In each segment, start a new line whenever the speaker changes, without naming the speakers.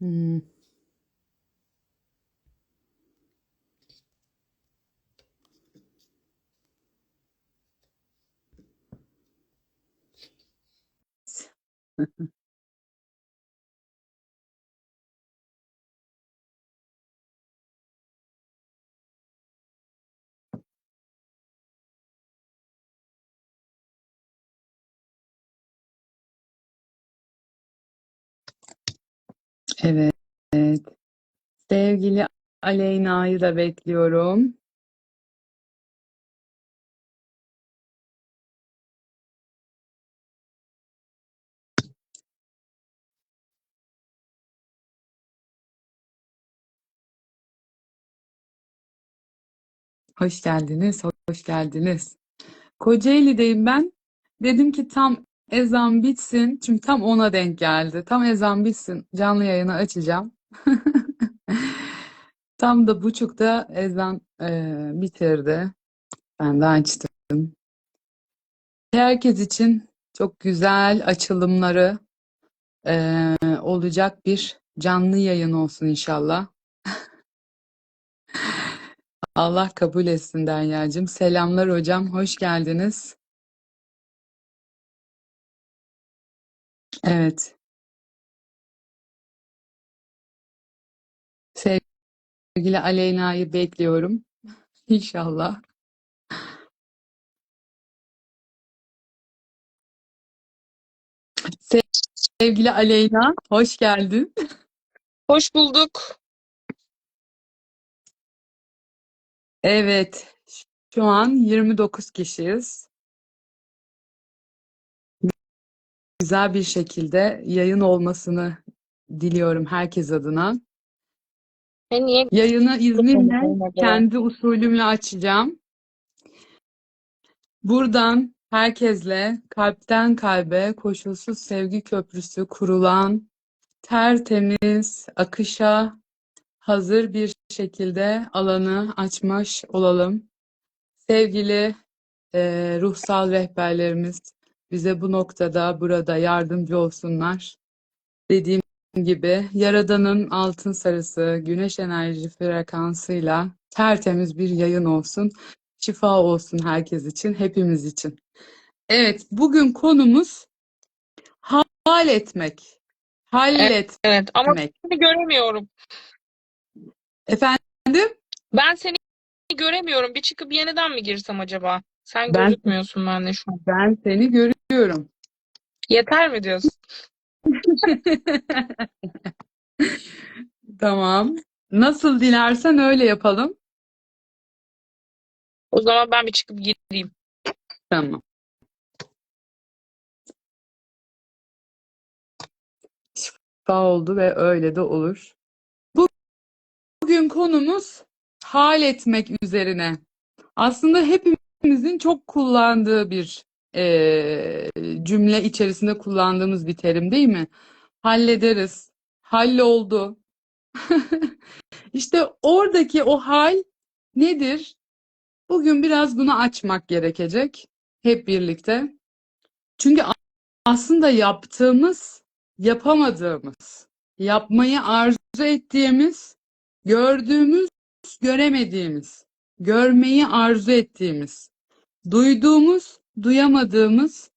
Hmm. Evet. Sevgili Aleyna'yı da bekliyorum. Hoş geldiniz, hoş geldiniz. Kocaeli'deyim ben. Dedim ki tam ezan bitsin. Çünkü tam ona denk geldi. Tam ezan bitsin. Canlı yayını açacağım. Tam da buçukta ezan e, bitirdi. Ben de açtım. Herkes için çok güzel açılımları e, olacak bir canlı yayın olsun inşallah. Allah kabul etsin Derya'cığım. Selamlar hocam, hoş geldiniz. Evet, sevgili Aleyna'yı bekliyorum. İnşallah. Sevgili Aleyna, hoş geldin.
Hoş bulduk.
Evet, şu an 29 kişiyiz. Güzel bir şekilde yayın olmasını diliyorum herkes adına.
Ben niye
Yayını izninle
Olmadı.
kendi usulümle açacağım. Buradan herkesle kalpten kalbe koşulsuz sevgi köprüsü kurulan tertemiz akışa hazır bir şekilde alanı açmış olalım. Sevgili eee, ruhsal rehberlerimiz bize bu noktada burada yardımcı olsunlar. Dediğim gibi Yaradan'ın altın sarısı, güneş enerji frekansıyla tertemiz bir yayın olsun. Şifa olsun herkes için, hepimiz için. Evet, bugün konumuz hal etmek. Halletmek.
Evet ama seni göremiyorum.
Efendim?
Ben seni göremiyorum. Bir çıkıp yeniden mi girsem acaba? Sen
Ben-
gözükmüyorsun bende şu an.
Ben seni görüyorum.
Yeter mi diyorsun?
Tamam. Nasıl dilersen öyle yapalım.
O zaman ben bir çıkıp gireyim.
Tamam. Şifa oldu ve öyle de olur. Bu- Bugün konumuz hal etmek üzerine. Aslında hepimizin çok kullandığı bir eee, cümle içerisinde kullandığımız bir terim değil mi? Hallederiz. Halloldu. İşte oradaki o hal nedir? Bugün biraz bunu açmak gerekecek hep birlikte. Çünkü aslında yaptığımız, yapamadığımız, yapmayı arzu ettiğimiz, gördüğümüz, göremediğimiz, görmeyi arzu ettiğimiz, duyduğumuz, duyamadığımız,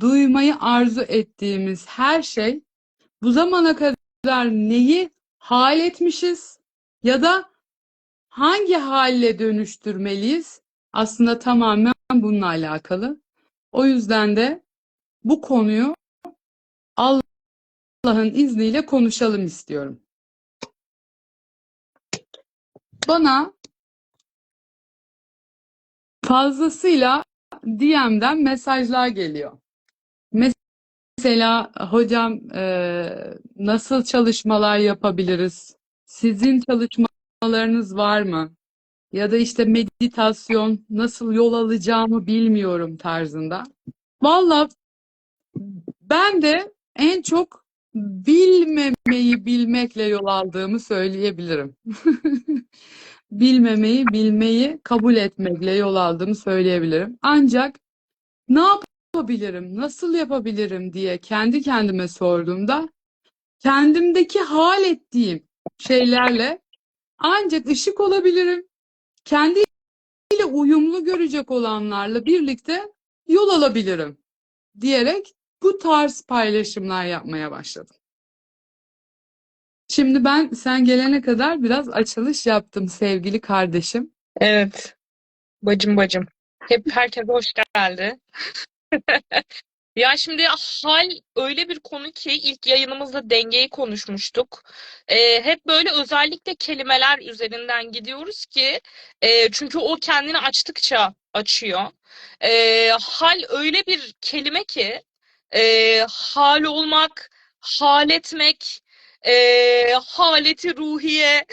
duymayı arzu ettiğimiz her şey bu zamana kadar neyi hal etmişiz ya da hangi halle dönüştürmeliyiz? Aslında tamamen bununla alakalı. O yüzden de bu konuyu Allah'ın izniyle konuşalım istiyorum. Bana fazlasıyla DM'den mesajlar geliyor. Mesela hocam eee, nasıl çalışmalar yapabiliriz? Sizin çalışmalarınız var mı? Ya da işte meditasyon nasıl yol alacağımı bilmiyorum tarzında. Valla ben de en çok bilmemeyi bilmekle yol aldığımı söyleyebilirim. Bilmemeyi bilmeyi kabul etmekle yol aldığımı söyleyebilirim. Ancak ne yapabilirim, nasıl yapabilirim diye kendi kendime sorduğumda kendimdeki hal ettiğim şeylerle ancak ışık olabilirim. Kendiyle uyumlu görecek olanlarla birlikte yol alabilirim diyerek bu tarz paylaşımlar yapmaya başladım. Şimdi ben sen gelene kadar biraz açılış yaptım sevgili kardeşim.
Evet. Bacım bacım. Hep herkes hoş geldi. Ya şimdi hal öyle bir konu ki ilk yayınımızda dengeyi konuşmuştuk. Ee, hep böyle özellikle kelimeler üzerinden gidiyoruz ki e, çünkü o kendini açtıkça açıyor. Ee, hal öyle bir kelime ki e, hal olmak, hal etmek, e, haleti ruhiye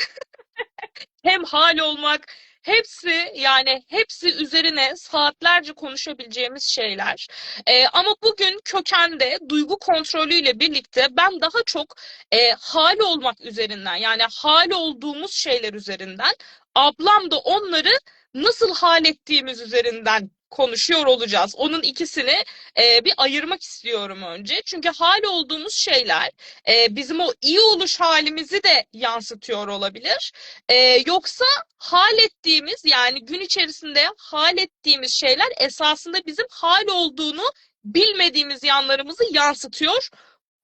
hem hal olmak hepsi yani hepsi üzerine saatlerce konuşabileceğimiz şeyler. Ee, ama bugün kökende duygu kontrolüyle birlikte ben daha çok e, hal olmak üzerinden yani hal olduğumuz şeyler üzerinden ablam da onları nasıl hal ettiğimiz üzerinden konuşuyor olacağız. Onun ikisini e, bir ayırmak istiyorum önce. Çünkü hal olduğumuz şeyler e, bizim o iyi oluş halimizi de yansıtıyor olabilir. E, yoksa hal ettiğimiz yani gün içerisinde hal ettiğimiz şeyler esasında bizim hal olduğunu bilmediğimiz yanlarımızı yansıtıyor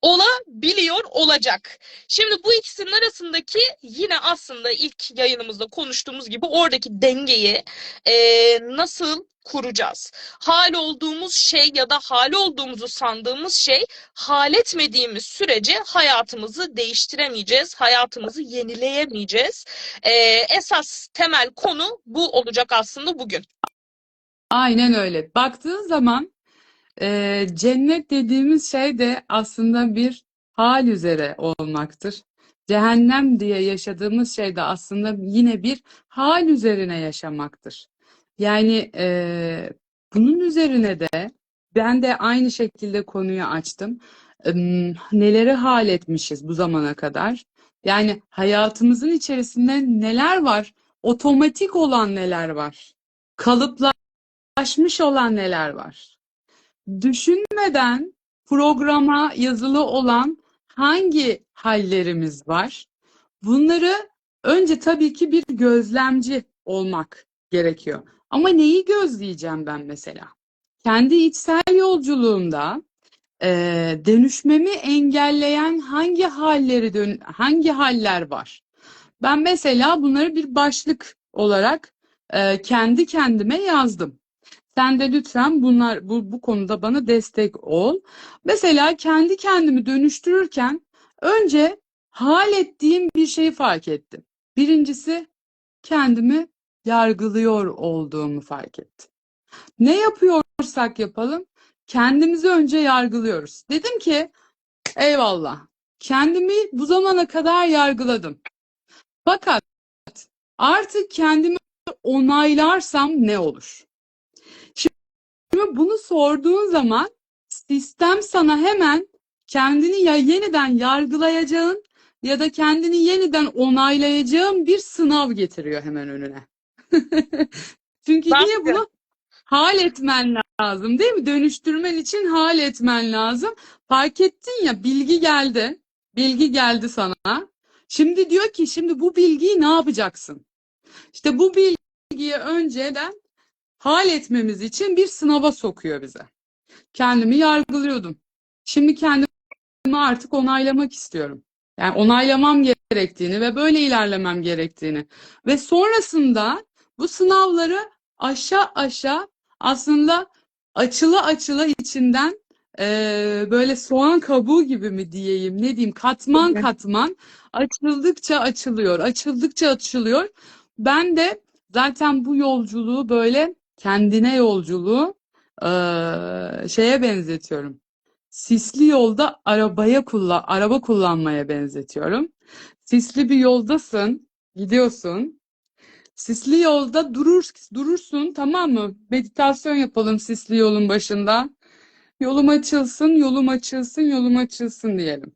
olabiliyor olacak. Şimdi bu ikisinin arasındaki yine aslında ilk yayınımızda konuştuğumuz gibi oradaki dengeyi e, nasıl kuracağız? Hal olduğumuz şey ya da hal olduğumuzu sandığımız şey hal etmediğimiz sürece hayatımızı değiştiremeyeceğiz, hayatımızı yenileyemeyeceğiz. E, esas temel konu bu olacak aslında bugün.
Aynen öyle. Baktığın zaman e, cennet dediğimiz şey de aslında bir hal üzere olmaktır. Cehennem diye yaşadığımız şey de aslında yine bir hal üzerine yaşamaktır. Yani e, bunun üzerine de ben de aynı şekilde konuyu açtım. E, neleri hal etmişiz bu zamana kadar? Yani hayatımızın içerisinde neler var? Otomatik olan neler var? Kalıplaşmış olan neler var? Düşünmeden programa yazılı olan hangi hallerimiz var? Bunları önce tabii ki bir gözlemci olmak gerekiyor. Ama neyi gözleyeceğim ben mesela? Kendi içsel yolculuğumda e, dönüşmemi engelleyen hangi halleri dön hangi haller var? Ben mesela bunları bir başlık olarak e, kendi kendime yazdım. Sen de lütfen bunlar bu, bu konuda bana destek ol. Mesela kendi kendimi dönüştürürken önce hal ettiğim bir şeyi fark ettim. Birincisi kendimi yargılıyor olduğumu fark ettim. Ne yapıyorsak yapalım kendimizi önce yargılıyoruz. Dedim ki eyvallah kendimi bu zamana kadar yargıladım. Fakat artık kendimi onaylarsam ne olur? Bunu sorduğun zaman sistem sana hemen kendini ya yeniden yargılayacağın ya da kendini yeniden onaylayacağın bir sınav getiriyor hemen önüne. Çünkü niye bunu hal etmen lazım değil mi? Dönüştürmen için hal etmen lazım. Fark ettin ya bilgi geldi. Bilgi geldi sana. Şimdi diyor ki şimdi bu bilgiyi ne yapacaksın? İşte bu bilgiyi önceden hal etmemiz için bir sınava sokuyor bize. Kendimi yargılıyordum. Şimdi kendimi artık onaylamak istiyorum. Yani onaylamam gerektiğini ve böyle ilerlemem gerektiğini ve sonrasında bu sınavları aşağı aşağı aslında açılı açılı içinden e, böyle soğan kabuğu gibi mi diyeyim ne diyeyim katman katman açıldıkça açılıyor açıldıkça açılıyor. Ben de zaten bu yolculuğu böyle kendine yolculuğu e, şeye benzetiyorum. Sisli yolda arabaya kullan araba kullanmaya benzetiyorum. Sisli bir yoldasın, gidiyorsun. Sisli yolda durur durursun tamam mı? Meditasyon yapalım sisli yolun başında. Yolum açılsın, yolum açılsın, yolum açılsın diyelim.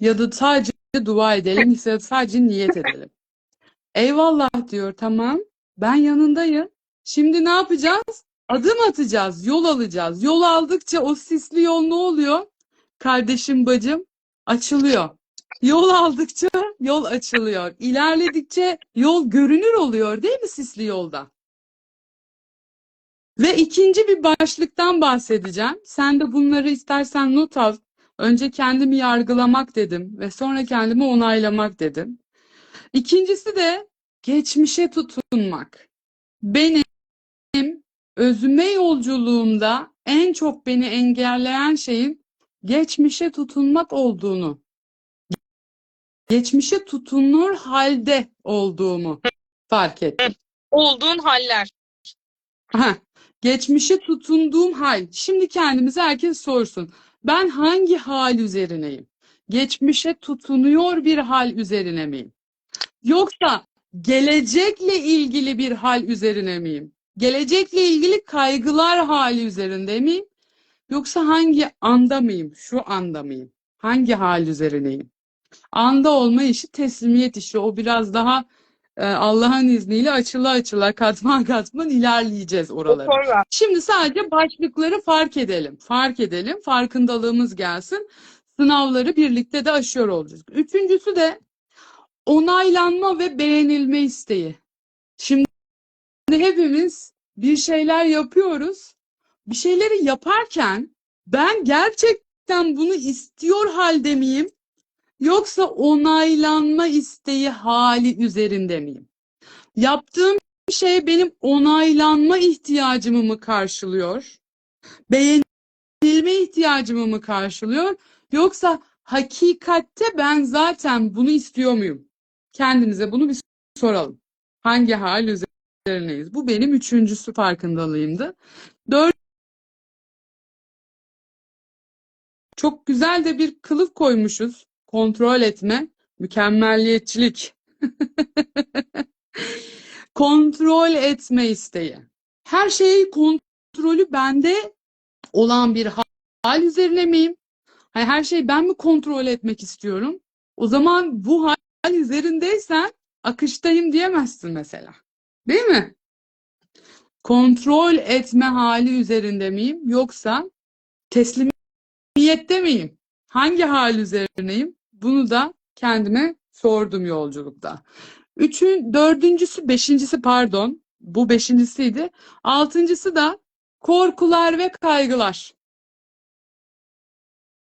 Ya da sadece dua edelim, sadece niyet edelim. Eyvallah diyor tamam. Ben yanındayım. Şimdi ne yapacağız? Adım atacağız, yol alacağız. Yol aldıkça o sisli yol ne oluyor? Kardeşim, bacım açılıyor. Yol aldıkça yol açılıyor. İlerledikçe yol görünür oluyor değil mi sisli yolda? Ve ikinci bir başlıktan bahsedeceğim. Sen de bunları istersen not al. Önce kendimi yargılamak dedim ve sonra kendimi onaylamak dedim. İkincisi de geçmişe tutunmak. Benim özüme yolculuğumda en çok beni engelleyen şeyin geçmişe tutunmak olduğunu, geçmişe tutunur halde olduğumu fark ettim.
Olduğun haller.
Aha, geçmişe tutunduğum hal. Şimdi kendimize herkes sorsun. Ben hangi hal üzerineyim? Geçmişe tutunuyor bir hal üzerine miyim? Yoksa gelecekle ilgili bir hal üzerine miyim? Gelecekle ilgili kaygılar hali üzerinde miyim? Yoksa hangi anda mıyım? Şu anda mıyım? Hangi hal üzerineyim? Anda olma işi teslimiyet işi. O biraz daha e, Allah'ın izniyle açıla açıla katman katman ilerleyeceğiz oralara. Şimdi sadece başlıkları fark edelim. Fark edelim. Farkındalığımız gelsin. Sınavları birlikte de aşıyor olacağız. Üçüncüsü de onaylanma ve beğenilme isteği. Şimdi hepimiz bir şeyler yapıyoruz. Bir şeyleri yaparken ben gerçekten bunu istiyor halde miyim? Yoksa onaylanma isteği hali üzerinde miyim? Yaptığım şey benim onaylanma ihtiyacımı mı karşılıyor? Beğenilme ihtiyacımı mı karşılıyor? Yoksa hakikatte ben zaten bunu istiyor muyum? Kendimize bunu bir soralım. Hangi hal üzerindeyiz? Bu benim üçüncüsü farkındalığımdı. Dört Çok güzel de bir kılıf koymuşuz. Kontrol etme, mükemmelliyetçilik. Kontrol etme isteği. Her şeyi kontrolü bende olan bir hal üzerine miyim? Hani her şeyi ben mi kontrol etmek istiyorum? O zaman bu hal üzerindeysen akıştayım diyemezsin mesela. Değil mi? Kontrol etme hali üzerinde miyim? Yoksa teslimiyette miyim? Hangi hal üzerineyim? Bunu da kendime sordum yolculukta. Üçün, dördüncüsü, beşincisi pardon. Bu beşincisiydi. Altıncısı da korkular ve kaygılar.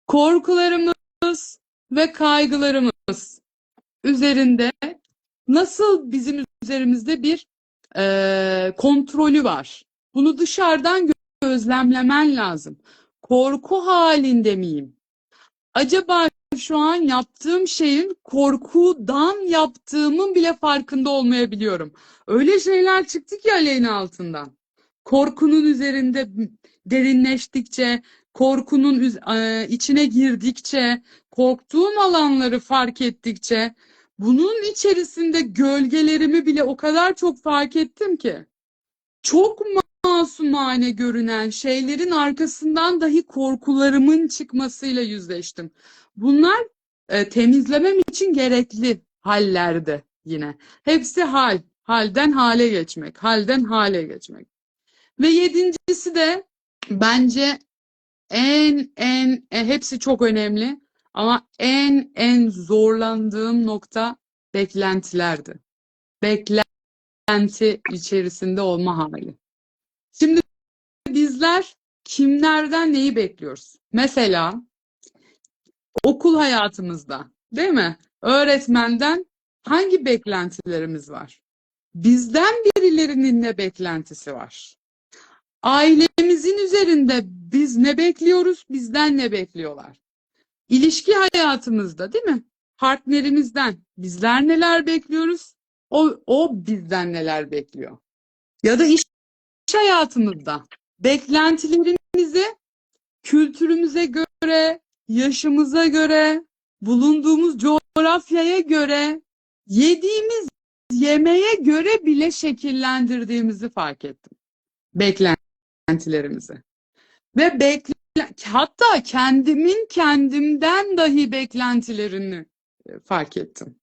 Korkularımız ve kaygılarımız üzerinde nasıl bizim üzerimizde bir e, kontrolü var. Bunu dışarıdan gözlemlemen lazım. Korku halinde miyim? Acaba şu an yaptığım şeyin korkudan yaptığımın bile farkında olmayabiliyorum. Öyle şeyler çıktı ki aleyhine altından. Korkunun üzerinde derinleştikçe, korkunun içine girdikçe, korktuğum alanları fark ettikçe, bunun içerisinde gölgelerimi bile o kadar çok fark ettim ki. Çok masumane görünen şeylerin arkasından dahi korkularımın çıkmasıyla yüzleştim. Bunlar e, temizlemem için gerekli hallerdi yine. Hepsi hal. Halden hale geçmek. Halden hale geçmek. Ve yedincisi de bence en en e, hepsi çok önemli ama en en zorlandığım nokta beklentilerdi. Beklenti içerisinde olma hali. Şimdi bizler kimlerden neyi bekliyoruz? Mesela okul hayatımızda, değil mi? Öğretmenden hangi beklentilerimiz var? Bizden birilerinin ne beklentisi var? Ailemizin üzerinde biz ne bekliyoruz, bizden ne bekliyorlar? İlişki hayatımızda, değil mi? Partnerimizden bizler neler bekliyoruz? O, o bizden neler bekliyor? Ya da iş iş hayatımızda beklentilerimizi kültürümüze göre, yaşımıza göre, bulunduğumuz coğrafyaya göre, yediğimiz yemeğe göre bile şekillendirdiğimizi fark ettim. Beklentilerimizi. Ve bekle hatta kendimin kendimden dahi beklentilerini e, fark ettim.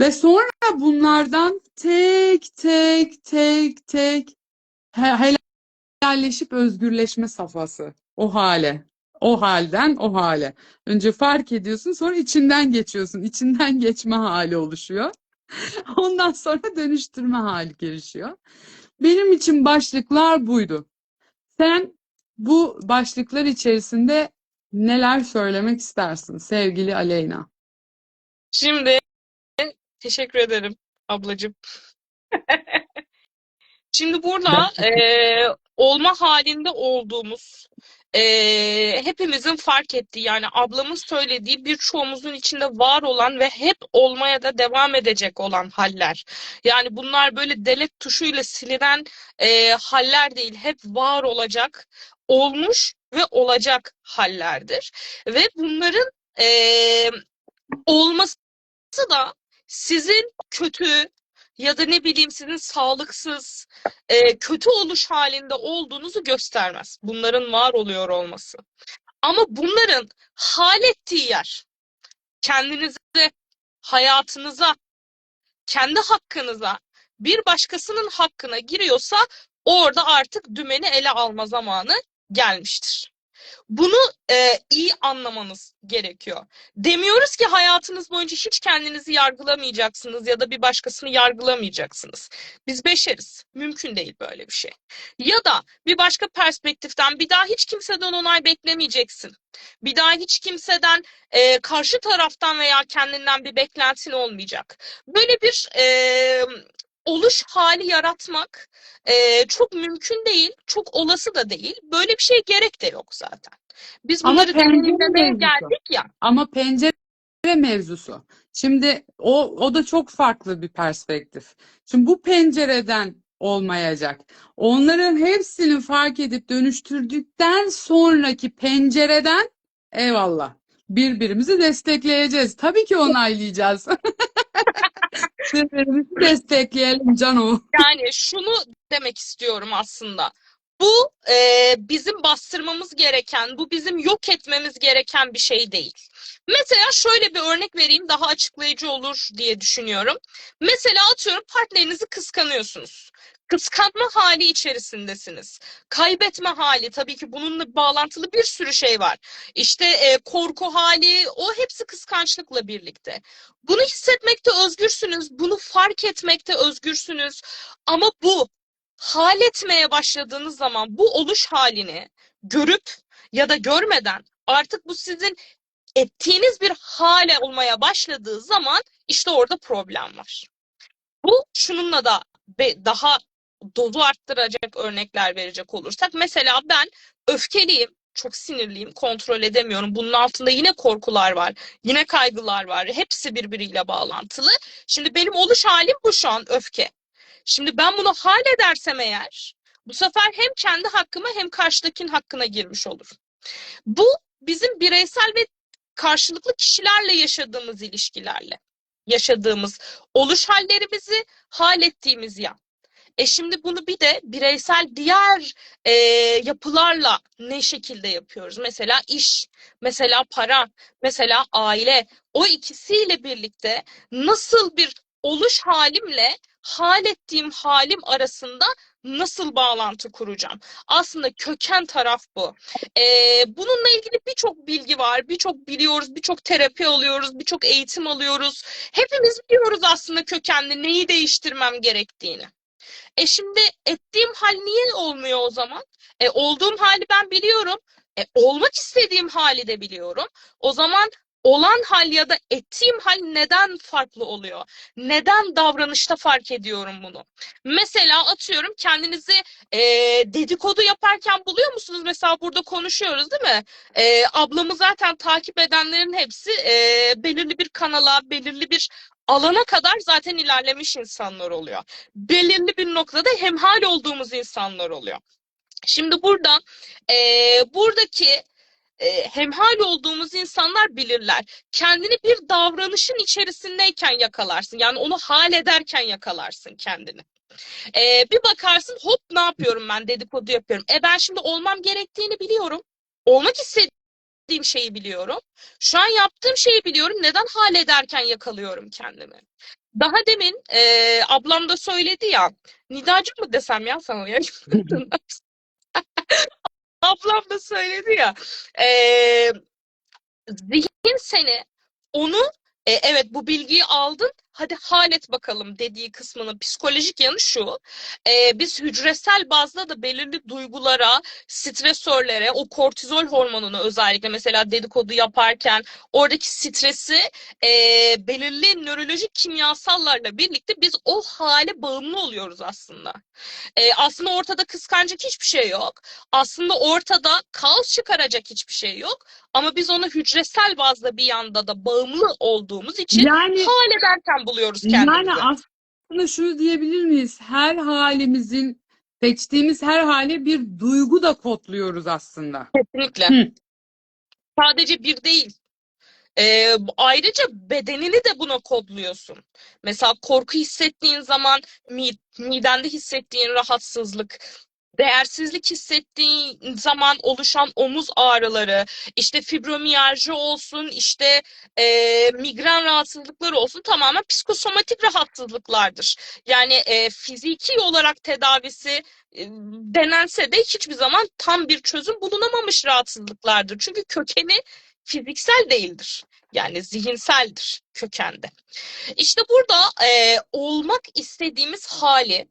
Ve sonra bunlardan tek tek tek tek helalleşip özgürleşme safhası o hale O halden o hale. Önce fark ediyorsun, sonra içinden geçiyorsun. İçinden geçme hali oluşuyor. Ondan sonra dönüştürme hali gelişiyor. Benim için başlıklar buydu. Sen bu başlıklar içerisinde neler söylemek istersin sevgili Aleyna?
Şimdi teşekkür ederim ablacığım. Şimdi burada eee, olma halinde olduğumuz eee, hepimizin fark ettiği yani ablamın söylediği birçoğumuzun içinde var olan ve hep olmaya da devam edecek olan haller. Yani bunlar böyle delete tuşuyla silinen eee, haller değil. Hep var olacak, olmuş ve olacak hallerdir. Ve bunların eee, olması da sizin kötü ya da ne bileyim sizin sağlıksız, e, kötü oluş halinde olduğunuzu göstermez. Bunların var oluyor olması. Ama bunların hal ettiği yer, kendinize, hayatınıza, kendi hakkınıza, bir başkasının hakkına giriyorsa orada artık dümeni ele alma zamanı gelmiştir. Bunu e, iyi anlamanız gerekiyor. Demiyoruz ki hayatınız boyunca hiç kendinizi yargılamayacaksınız ya da bir başkasını yargılamayacaksınız. Biz beşeriz. Mümkün değil böyle bir şey. Ya da bir başka perspektiften bir daha hiç kimseden onay beklemeyeceksin. Bir daha hiç kimseden e, karşı taraftan veya kendinden bir beklentin olmayacak. Böyle bir e, oluş hali yaratmak e, çok mümkün değil, çok olası da değil. Böyle bir şey gerek de yok zaten. Biz
Ama
bunları deneyimlemeye geldik ya.
Ama pencere mevzusu. Şimdi o, o da çok farklı bir perspektif. Şimdi bu pencereden olmayacak. Onların hepsini fark edip dönüştürdükten sonraki pencereden eyvallah. Birbirimizi destekleyeceğiz. Tabii ki onaylayacağız. Birbirimizi destekleyelim Cano.
Yani şunu demek istiyorum aslında. Bu e, bizim bastırmamız gereken, bu bizim yok etmemiz gereken bir şey değil. Mesela şöyle bir örnek vereyim daha açıklayıcı olur diye düşünüyorum. Mesela atıyorum partnerinizi kıskanıyorsunuz. Kıskanma hali içerisindesiniz. Kaybetme hali tabii ki bununla bağlantılı bir sürü şey var. İşte e, korku hali o hepsi kıskançlıkla birlikte. Bunu hissetmekte özgürsünüz. Bunu fark etmekte özgürsünüz. Ama bu hal etmeye başladığınız zaman bu oluş halini görüp ya da görmeden artık bu sizin ettiğiniz bir hale olmaya başladığı zaman işte orada problem var. Bu şununla da daha dozu arttıracak örnekler verecek olursak mesela ben öfkeliyim, çok sinirliyim, kontrol edemiyorum. Bunun altında yine korkular var, yine kaygılar var. Hepsi birbiriyle bağlantılı. Şimdi benim oluş halim bu şu an öfke. Şimdi ben bunu halledersem eğer bu sefer hem kendi hakkıma hem karşıdakinin hakkına girmiş olurum. Bu bizim bireysel ve karşılıklı kişilerle yaşadığımız ilişkilerle yaşadığımız oluş hallerimizi hal ettiğimiz yan. E şimdi bunu bir de bireysel diğer e, yapılarla ne şekilde yapıyoruz? Mesela iş, mesela para, mesela aile. O ikisiyle birlikte nasıl bir oluş halimle hal ettiğim halim arasında nasıl bağlantı kuracağım? Aslında köken taraf bu. Ee, bununla ilgili birçok bilgi var, birçok biliyoruz, birçok terapi alıyoruz, birçok eğitim alıyoruz. Hepimiz biliyoruz aslında kökenli neyi değiştirmem gerektiğini. E şimdi ettiğim hal niye olmuyor o zaman? E olduğum hali ben biliyorum. E olmak istediğim hali de biliyorum. O zaman olan hal ya da ettiğim hal neden farklı oluyor? Neden davranışta fark ediyorum bunu? Mesela atıyorum kendinizi e, dedikodu yaparken buluyor musunuz? Mesela burada konuşuyoruz değil mi? E, ablamı zaten takip edenlerin hepsi e, belirli bir kanala, belirli bir alana kadar zaten ilerlemiş insanlar oluyor. Belirli bir noktada hemhal olduğumuz insanlar oluyor. Şimdi burada e, buradaki e, hemhal olduğumuz insanlar bilirler. Kendini bir davranışın içerisindeyken yakalarsın. Yani onu hal ederken yakalarsın kendini. E, bir bakarsın hop ne yapıyorum ben dedikodu yapıyorum. E ben şimdi olmam gerektiğini biliyorum. Olmak istediğim şeyi biliyorum. Şu an yaptığım şeyi biliyorum. Neden hal ederken yakalıyorum kendimi? Daha demin e, ablam da söyledi ya. Nidacık mı desem ya sana ya? ablam da söyledi ya. Ee, zihin seni onu e, evet bu bilgiyi aldın hadi hal et bakalım dediği kısmının psikolojik yanı şu. e, biz hücresel bazda da belirli duygulara, stresörlere, o kortizol hormonunu özellikle mesela dedikodu yaparken oradaki stresi e, belirli nörolojik kimyasallarla birlikte biz o hale bağımlı oluyoruz aslında. E, aslında ortada kıskanacak hiçbir şey yok. Aslında ortada kaos çıkaracak hiçbir şey yok. Ama biz onu hücresel bazda bir yanda da bağımlı olduğumuz için
Yani
hal ederken buluyoruz
yani
kendimizi.
aslında şunu diyebilir miyiz? Her halimizin seçtiğimiz her hale bir duygu da kodluyoruz aslında.
Kesinlikle.
Hı.
Sadece bir değil. Ee, ayrıca bedenini de buna kodluyorsun. Mesela korku hissettiğin zaman mi- midende hissettiğin rahatsızlık, değersizlik hissettiğin zaman oluşan omuz ağrıları, işte fibromiyalji olsun, işte e, migren rahatsızlıkları olsun tamamen psikosomatik rahatsızlıklardır. Yani e, fiziki olarak tedavisi e, denense de hiçbir zaman tam bir çözüm bulunamamış rahatsızlıklardır. Çünkü kökeni fiziksel değildir. Yani zihinseldir kökende. İşte burada e, olmak istediğimiz hali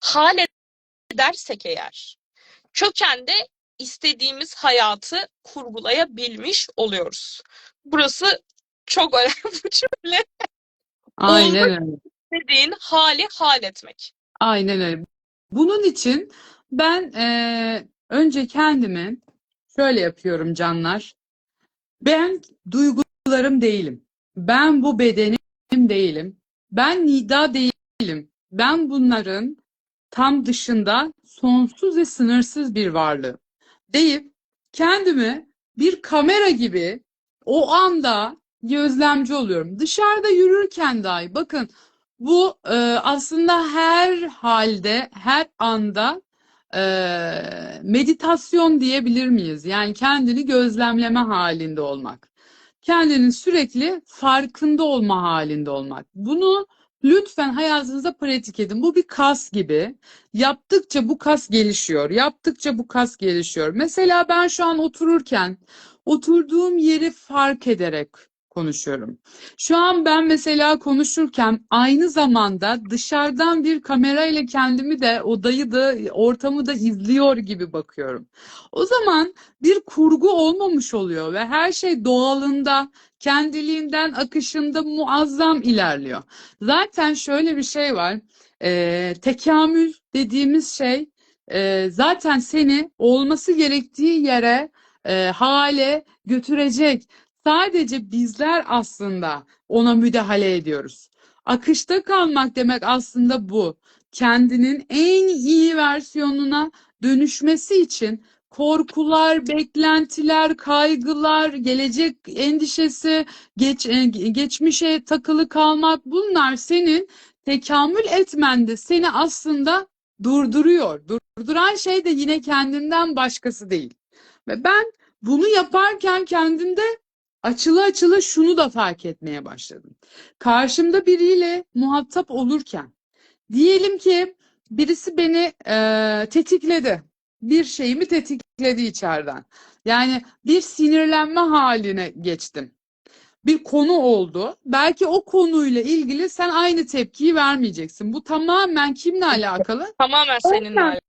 hal edersek eğer kökende istediğimiz hayatı kurgulayabilmiş oluyoruz. Burası çok önemli bu cümle.
Aynen öyle.
Dediğin hali hal etmek.
Aynen öyle. Bunun için ben eee, önce kendimi şöyle yapıyorum canlar. Ben duygularım değilim. Ben bu bedenim değilim. Ben Nida değilim. Ben bunların tam dışında sonsuz ve sınırsız bir varlığım. Deyip kendimi bir kamera gibi o anda gözlemci oluyorum. Dışarıda yürürken dahi bakın bu e, aslında her halde, her anda e, meditasyon diyebilir miyiz? Yani kendini gözlemleme halinde olmak. Kendinin sürekli farkında olma halinde olmak. Bunu lütfen hayatınızda pratik edin. Bu bir kas gibi. Yaptıkça bu kas gelişiyor. Yaptıkça bu kas gelişiyor. Mesela ben şu an otururken oturduğum yeri fark ederek konuşuyorum. Şu an ben mesela konuşurken aynı zamanda dışarıdan bir kamerayla kendimi de odayı da ortamı da izliyor gibi bakıyorum. O zaman bir kurgu olmamış oluyor ve her şey doğalında, kendiliğinden akışında muazzam ilerliyor. Zaten şöyle bir şey var. Eee tekamül dediğimiz şey eee, zaten seni olması gerektiği yere, eee, hale götürecek. Sadece bizler aslında ona müdahale ediyoruz. Akışta kalmak demek aslında bu. Kendinin en iyi versiyonuna dönüşmesi için korkular, beklentiler, kaygılar, gelecek endişesi, geç, e, geçmişe takılı kalmak bunlar senin tekamül etmende seni aslında durduruyor. Durduran şey de yine kendinden başkası değil. Ve ben bunu yaparken kendimde açılı açılı şunu da fark etmeye başladım. Karşımda biriyle muhatap olurken diyelim ki birisi beni e, tetikledi. Bir şeyimi tetikledi içeriden. Yani bir sinirlenme haline geçtim. Bir konu oldu. Belki o konuyla ilgili sen aynı tepkiyi vermeyeceksin. Bu tamamen kimle alakalı?
Tamamen seninle alakalı.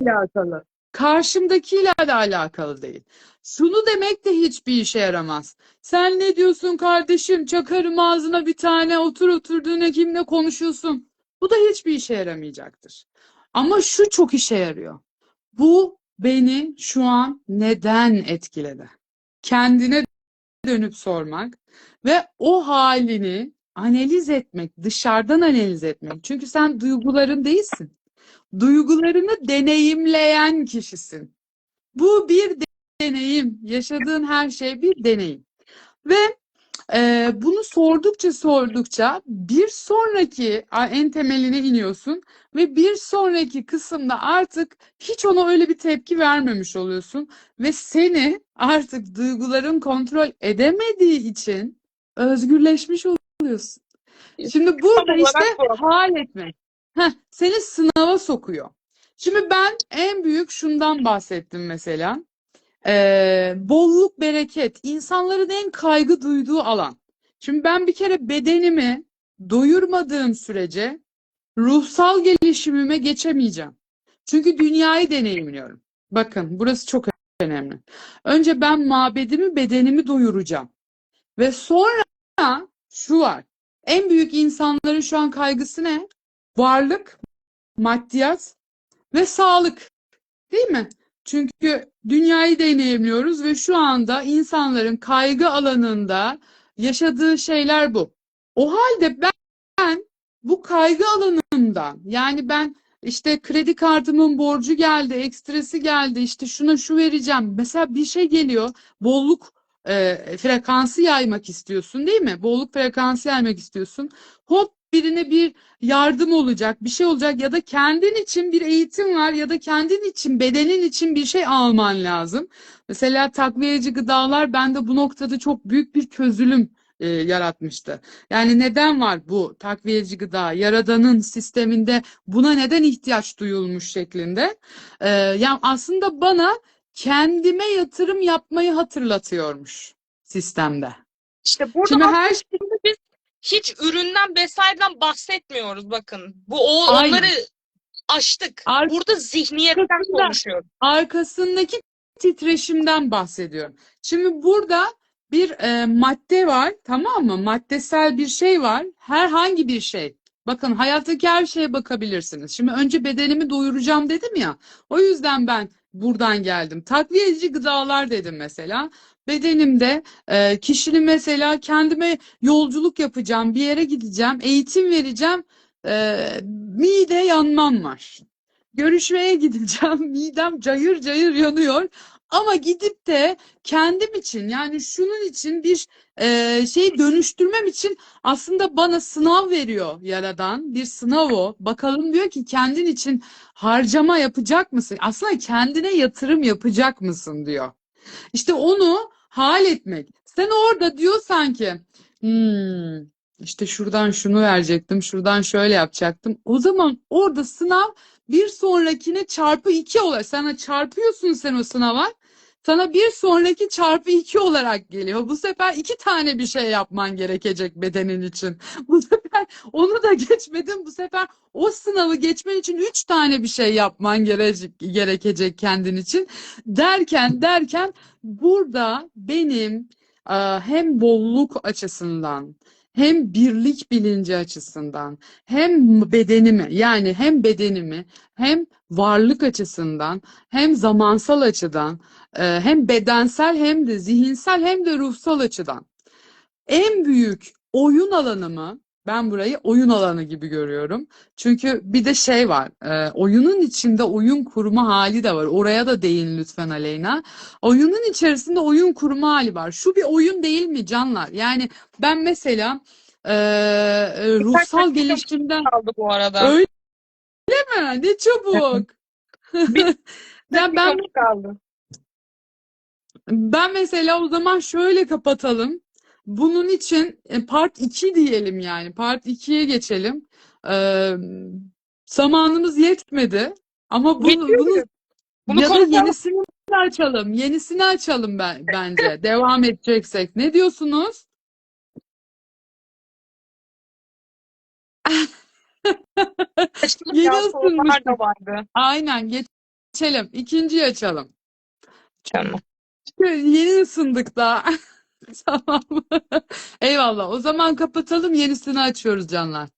alakalı. Karşımdakiyle de alakalı değil. Şunu demek de hiçbir işe yaramaz. Sen ne diyorsun kardeşim? Çakarım ağzına bir tane otur oturduğuna kimle konuşuyorsun? Bu da hiçbir işe yaramayacaktır. Ama şu çok işe yarıyor. Bu beni şu an neden etkiledi? Kendine dönüp sormak ve o halini analiz etmek, dışarıdan analiz etmek. Çünkü sen duyguların değilsin. Duygularını deneyimleyen kişisin. Bu bir deneyim. Yaşadığın her şey bir deneyim. Ve e, bunu sordukça sordukça bir sonraki en temeline iniyorsun ve bir sonraki kısımda artık hiç ona öyle bir tepki vermemiş oluyorsun ve seni artık duyguların kontrol edemediği için özgürleşmiş oluyorsun. Şimdi burada işte hal etmek. Heh, seni sınava sokuyor. Şimdi ben en büyük şundan bahsettim mesela. Ee, bolluk, bereket, insanların en kaygı duyduğu alan. Şimdi ben bir kere bedenimi doyurmadığım sürece ruhsal gelişimime geçemeyeceğim. Çünkü dünyayı deneyimliyorum. Bakın burası çok önemli. Önce ben mabedimi, bedenimi doyuracağım. Ve sonra şu var. En büyük insanların şu an kaygısı ne? Varlık, maddiyat ve sağlık. Değil mi? Çünkü dünyayı deneyimliyoruz ve şu anda insanların kaygı alanında yaşadığı şeyler bu. O halde ben, ben bu kaygı alanından yani ben işte kredi kartımın borcu geldi, ekstresi geldi, işte şuna şu vereceğim. Mesela bir şey geliyor, bolluk e, frekansı yaymak istiyorsun değil mi? Bolluk frekansı yaymak istiyorsun. Hop birine bir yardım olacak, bir şey olacak ya da kendin için bir eğitim var ya da kendin için, bedenin için bir şey alman lazım. Mesela takviyeci gıdalar bende bu noktada çok büyük bir çözülüm e, yaratmıştı. Yani neden var bu takviyeci gıda? Yaradanın sisteminde buna neden ihtiyaç duyulmuş şeklinde. E, yani aslında bana kendime yatırım yapmayı hatırlatıyormuş sistemde.
İşte burada
Şimdi her
aslında biz hiç üründen vesaireden bahsetmiyoruz bakın. Bu o,
Aynen.
onları aştık.
Ar-
Burada zihniyetten
Arkasında-
konuşuyoruz.
arkasındaki titreşimden bahsediyorum. Şimdi burada bir e, madde var, tamam mı? Maddesel bir şey var. Herhangi bir şey. Bakın hayattaki her şeye bakabilirsiniz. Şimdi önce bedenimi doyuracağım dedim ya. O yüzden ben buradan geldim. Takviyeci gıdalar dedim mesela. Bedenimde e, kişinin mesela kendime yolculuk yapacağım, bir yere gideceğim, eğitim vereceğim. E, mide yanmam var. Görüşmeye gideceğim. Midem cayır cayır yanıyor. Ama gidip de kendim için yani şunun için bir e, şey dönüştürmem için aslında bana sınav veriyor Yaradan. Bir sınav o. Bakalım diyor ki kendin için harcama yapacak mısın? Aslında kendine yatırım yapacak mısın diyor. İşte onu hal etmek. Sen orada diyorsan ki hmm, işte şuradan şunu verecektim, şuradan şöyle yapacaktım. O zaman orada sınav bir sonrakine çarpı iki olarak sana çarpıyorsun sen o sınava. Sana bir sonraki çarpı iki olarak geliyor. Bu sefer iki tane bir şey yapman gerekecek bedenin için. Bu sefer onu da geçmedin. Bu sefer o sınavı geçmen için üç tane bir şey yapman gerecek, gerekecek kendin için. Derken derken burada benim e, hem bolluk açısından hem birlik bilinci açısından hem bedenimi yani hem bedenimi hem varlık açısından hem zamansal açıdan e, hem bedensel hem de zihinsel hem de ruhsal açıdan en büyük oyun alanımı ben burayı oyun alanı gibi görüyorum. Çünkü bir de şey var. e, oyunun içinde oyun kurma hali de var. Oraya da değin lütfen Aleyna. Oyunun içerisinde oyun kurma hali var. Şu bir oyun değil mi canlar? Yani ben mesela e, e, ruhsal gelişimden
Kaldı bu arada.
öyle mi? Ne çabuk.
Bir-
Ya ben
kaldı.
Ben mesela o zaman şöyle kapatalım. Bunun için e, part 2 diyelim yani. Part 2'ye geçelim. Ee, zamanımız yetmedi. Ama bunu, bunu
Bunu
ya da
konuşalım.
yenisini açalım. Yenisini açalım ben, bence. Devam edeceksek. Ne diyorsunuz? Yeni ısınmıştık.
da vardı.
Aynen geçelim. İkinciyi açalım.
Canım.
Yeni ısındık daha. Tamam. Eyvallah. O zaman kapatalım. Yenisini açıyoruz canlar.